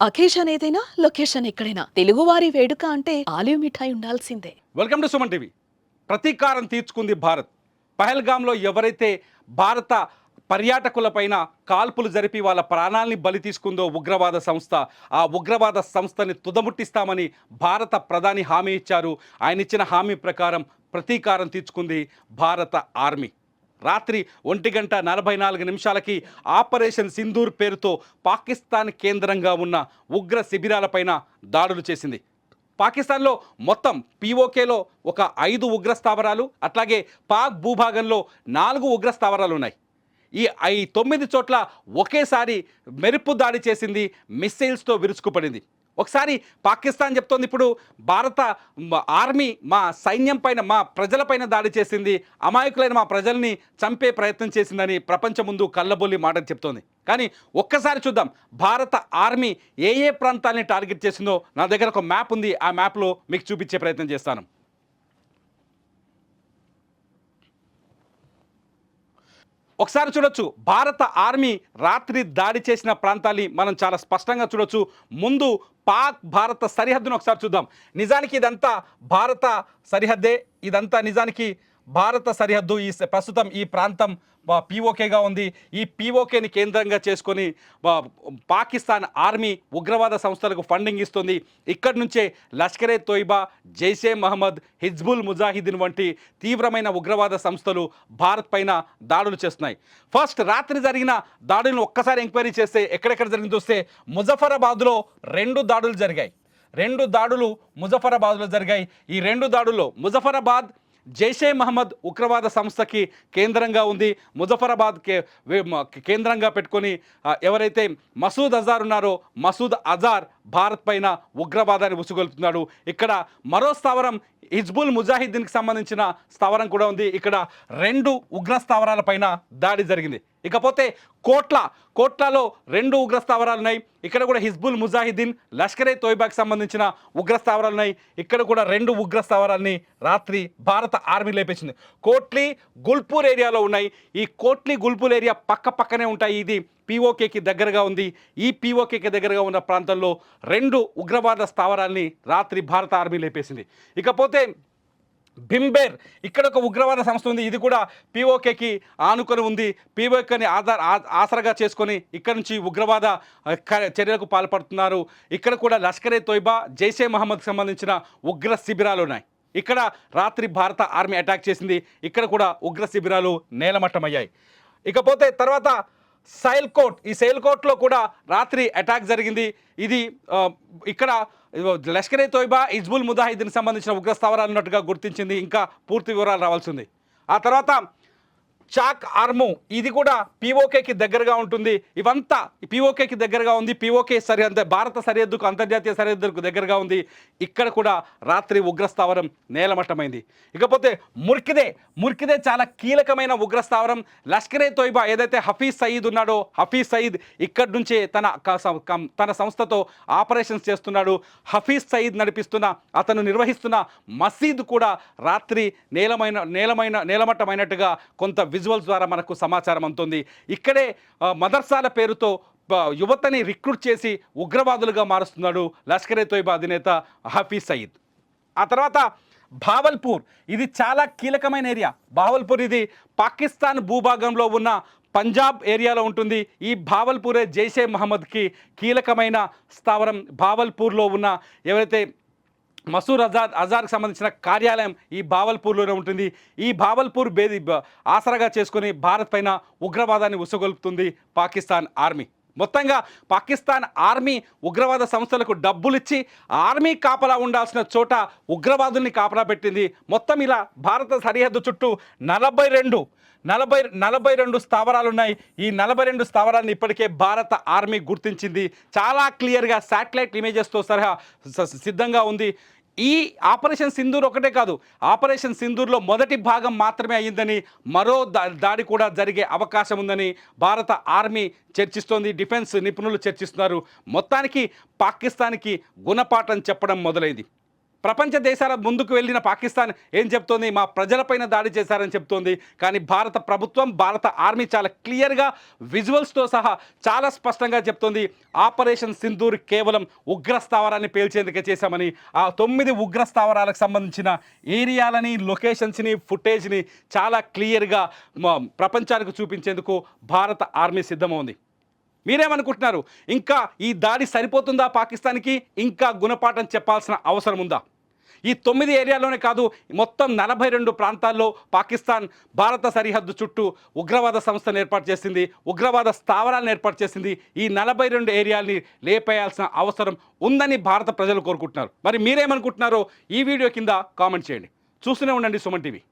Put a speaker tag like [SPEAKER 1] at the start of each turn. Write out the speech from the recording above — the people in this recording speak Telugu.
[SPEAKER 1] అకేషన్ ఏదైనా లొకేషన్ ఎక్కడైనా. తెలుగువారి వేడుక అంటే ఆలివ్ మిఠాయి ఉండాల్సిందే.
[SPEAKER 2] Welcome to Suman TV. ప్రతీకారం తీర్చుకుంది భారత్. పహల్గామ్లో ఎవరైతే భారత పర్యాటకులపైన కాల్పులు జరిపి వాళ్ళ ప్రాణాల్ని బలి తీసుకుందో ఉగ్రవాద సంస్థ ఆ ఉగ్రవాద సంస్థని తుదముట్టిస్తామని భారత ప్రధాని హామీ ఇచ్చారు. ఆయన ఇచ్చిన హామీ ప్రకారం ప్రతీకారం తీర్చుకుంది భారత ఆర్మీ. రాత్రి ఒంటి గంట నలభై నాలుగు నిమిషాలకి ఆపరేషన్ సింధూర్ పేరుతో పాకిస్తాన్ కేంద్రంగా ఉన్న ఉగ్ర శిబిరాలపైన దాడులు చేసింది. పాకిస్తాన్లో మొత్తం పీఓకేలో ఒక ఐదు ఉగ్ర స్థావరాలు అట్లాగే పాక్ భూభాగంలో నాలుగు ఉగ్ర స్థావరాలు ఉన్నాయి. ఈ ఐ తొమ్మిది చోట్ల ఒకేసారి మెరుపు దాడి చేసింది మిస్సైల్స్తో విరుచుకుపడింది. ఒకసారి పాకిస్తాన్ చెప్తోంది ఇప్పుడు భారత ఆర్మీ మా సైన్యం పైన మా ప్రజలపైన దాడి చేసింది అమాయకులైన మా ప్రజల్ని చంపే ప్రయత్నం చేసిందని ప్రపంచం ముందు కళ్ళబొల్లి మాట చెప్తోంది. కానీ ఒక్కసారి చూద్దాం భారత ఆర్మీ ఏ ఏ ప్రాంతాలని టార్గెట్ చేసిందో నా దగ్గర ఒక మ్యాప్ ఉంది ఆ మ్యాప్లో మీకు చూపించే ప్రయత్నం చేస్తాను. ఒకసారి చూడొచ్చు. భారత ఆర్మీ రాత్రి దాడి చేసిన ప్రాంతాన్ని మనం చాలా స్పష్టంగా చూడొచ్చు. ముందు పాక్ భారత సరిహద్దును ఒకసారి చూద్దాం. నిజానికి ఇదంతా భారత సరిహద్దే. ఇదంతా నిజానికి భారత సరిహద్దు ఈ ప్రస్తుతం ఈ ప్రాంతం పీఓకేగా ఉంది. ఈ పీఓకేని కేంద్రంగా చేసుకొని పాకిస్తాన్ ఆర్మీ ఉగ్రవాద సంస్థలకు ఫండింగ్ ఇస్తుంది. ఇక్కడి నుంచే లష్కరే తోయిబా జైషే మహమ్మద్ హిజ్బుల్ ముజాహిదీన్ వంటి తీవ్రమైన ఉగ్రవాద సంస్థలు భారత్ పైన దాడులు చేస్తున్నాయి. ఫస్ట్ రాత్రి జరిగిన దాడులను ఒక్కసారి ఎంక్వైరీ చేస్తే ఎక్కడెక్కడ జరిగింది చూస్తే ముజఫరాబాద్లో రెండు దాడులు జరిగాయి. రెండు దాడులు ముజఫరాబాద్లో జరిగాయి. ఈ రెండు దాడుల్లో ముజఫరాబాద్ జైషే మహమ్మద్ ఉగ్రవాద సంస్థకి కేంద్రంగా ఉంది. ముజఫరాబాద్ కే కేంద్రంగా పెట్టుకొని ఎవరైతే మసూద్ అజార్ ఉన్నారో మసూద్ అజార్ భారత్ పైన ఉగ్రవాదాన్ని ఉసుగొల్పుతున్నాడు. ఇక్కడ మరో స్థావరం హిజ్బుల్ ముజాహిద్దీన్కి సంబంధించిన స్థావరం కూడా ఉంది. ఇక్కడ రెండు ఉగ్ర స్థావరాల పైన దాడి జరిగింది. ఇకపోతే కోట్ల కోట్లలో రెండు ఉగ్ర స్థావరాలు ఉన్నాయి. ఇక్కడ కూడా హిజ్బుల్ ముజాహిద్దీన్ లష్కరే తోయిబాకి సంబంధించిన ఉగ్ర స్థావరాలు ఉన్నాయి. ఇక్కడ కూడా రెండు ఉగ్ర స్థావరాలని రాత్రి భారత ఆర్మీ లేపేసింది. కోట్లీ గుల్పూర్ ఏరియాలో ఉన్నాయి. ఈ కోట్లీ గుల్పూర్ ఏరియా పక్క పక్కనే ఉంటాయి. ఇది పీఓకేకి దగ్గరగా ఉంది. ఈ పీఓకేకి దగ్గరగా ఉన్న ప్రాంతంలో రెండు ఉగ్రవాద స్థావరాల్ని రాత్రి భారత ఆర్మీ లేపేసింది. ఇకపోతే భింబేర్ ఇక్కడ ఒక ఉగ్రవాద సంస్థ ఉంది. ఇది కూడా పీఓకేకి ఆనుకొని ఉంది. పీఓకేని ఆధార్ ఆ- ఆసరగా చేసుకొని ఇక్కడ నుంచి ఉగ్రవాద క- చర్యలకు పాల్పడుతున్నారు. ఇక్కడ కూడా లష్కరే తోయిబా జైషే మహమ్మద్కి సంబంధించిన ఉగ్ర శిబిరాలు ఉన్నాయి. ఇక్కడ రాత్రి భారత ఆర్మీ అటాక్ చేసింది. ఇక్కడ కూడా ఉగ్ర శిబిరాలు నేలమట్టమయ్యాయి. ఇకపోతే తర్వాత సైల్ కోట్. ఈ సైల్ కోట్లో కూడా రాత్రి అటాక్ జరిగింది. ఇది ఇక్కడ లష్కరే తోయిబా ఇజ్బుల్ ముజాహిద్దీన్ సంబంధించిన ఉగ్ర స్థావరాలు ఉన్నట్టుగా గుర్తించింది. ఇంకా పూర్తి వివరాలు రావాల్సింది ఆ తర్వాత చాక్ ఆర్ము ఇది కూడా పీఓకేకి దగ్గరగా ఉంటుంది. ఇవంతా పీఓకేకి దగ్గరగా ఉంది. పీఓకే సరిహద్దు భారత సరిహద్దుకు అంతర్జాతీయ సరిహద్దుకు దగ్గరగా ఉంది. ఇక్కడ కూడా రాత్రి ఉగ్రస్థావరం నేలమట్టమైంది. ఇకపోతే ముర్కిదే ముర్కిదే చాలా కీలకమైన ఉగ్రస్థావరం. లష్కరే తోయిబా ఏదైతే హఫీజ్ సయీద్ ఉన్నాడో హఫీజ్ సయీద్ ఇక్కడి నుంచే తన కం- తన సంస్థతో ఆపరేషన్స్ చేస్తున్నాడు. హఫీజ్ సయీద్ నడిపిస్తున్న అతను నిర్వహిస్తున్న మసీద్ కూడా రాత్రి నేలమైన నేలమైన నేలమట్టమైనట్టుగా కొంత విజువల్స్ ద్వారా మనకు సమాచారం అందుతుంది. ఇక్కడే మదర్సాల పేరుతో యువతని రిక్రూట్ చేసి ఉగ్రవాదులుగా మారుస్తున్నాడు లష్కరే తోయిబా అధినేత హఫీజ్ సయీద్. ఆ తర్వాత భావల్పూర్ ఇది చాలా కీలకమైన ఏరియా. భావల్పూర్ ఇది పాకిస్తాన్ భూభాగంలో ఉన్న పంజాబ్ ఏరియాలో ఉంటుంది. ఈ భావల్పూరే జైషే మహమ్మద్కి కీలకమైన స్థావరం భావల్పూర్లో ఉన్న ఎవరైతే మసూర్ అజాద్ అజార్కి సంబంధించిన కార్యాలయం ఈ భావల్పూర్లోనే ఉంటుంది. ఈ భావల్పూర్ బేది ఆసరాగా చేసుకుని భారత్ పైన ఉగ్రవాదాన్ని ఉసగొల్పుతుంది పాకిస్తాన్ ఆర్మీ. మొత్తంగా పాకిస్తాన్ ఆర్మీ ఉగ్రవాద సంస్థలకు డబ్బులిచ్చి ఆర్మీ కాపలా ఉండాల్సిన చోట ఉగ్రవాదుల్ని కాపలా పెట్టింది. మొత్తం ఇలా భారత సరిహద్దు చుట్టూ నలభై రెండు నలభై నలభై రెండు స్థావరాలు ఉన్నాయి ఈ నలభై రెండు స్థావరాలను ఇప్పటికే భారత ఆర్మీ గుర్తించింది. చాలా క్లియర్గా శాటిలైట్ ఇమేజెస్తో సహా సిద్ధంగా ఉంది. ఈ ఆపరేషన్ సింధూర్ ఒకటే కాదు ఆపరేషన్ సింధూర్లో మొదటి భాగం మాత్రమే అయ్యిందని మరో దా దాడి కూడా జరిగే అవకాశం ఉందని భారత ఆర్మీ చర్చిస్తోంది డిఫెన్స్ నిపుణులు చర్చిస్తున్నారు. మొత్తానికి పాకిస్తాన్కి గుణపాఠం చెప్పడం మొదలైంది. ప్రపంచ దేశాల ముందుకు వెళ్ళిన పాకిస్తాన్ ఏం చెప్తోంది? మా ప్రజలపైన దాడి చేశారని చెప్తోంది. కానీ భారత ప్రభుత్వం భారత ఆర్మీ చాలా క్లియర్గా విజువల్స్తో సహా చాలా స్పష్టంగా చెప్తోంది. ఆపరేషన్ సింధూర్ కేవలం ఉగ్ర స్థావరాన్ని పేల్చేందుకే చేశామని ఆ తొమ్మిది ఉగ్ర స్థావరాలకు సంబంధించిన ఏరియాలని లొకేషన్స్ని ఫుటేజ్ని చాలా క్లియర్గా ప్రపంచానికి చూపించేందుకు భారత ఆర్మీ సిద్ధమవుంది. మీరేమనుకుంటున్నారు? ఇంకా ఈ దాడి సరిపోతుందా పాకిస్తాన్కి? ఇంకా గుణపాఠం చెప్పాల్సిన అవసరం ఉందా? ఈ తొమ్మిది ఏరియాలోనే కాదు మొత్తం నలభై రెండు ప్రాంతాల్లో పాకిస్తాన్ భారత సరిహద్దు చుట్టూ ఉగ్రవాద సంస్థను ఏర్పాటు చేసింది ఉగ్రవాద స్థావరాలను ఏర్పాటు చేసింది. ఈ నలభై రెండు ఏరియాల్ని లేపేయాల్సిన అవసరం ఉందని భారత ప్రజలు కోరుకుంటున్నారు. మరి మీరేమనుకుంటున్నారో ఈ వీడియో కింద కామెంట్ చేయండి. చూస్తూనే ఉండండి సుమన్ టీవీ.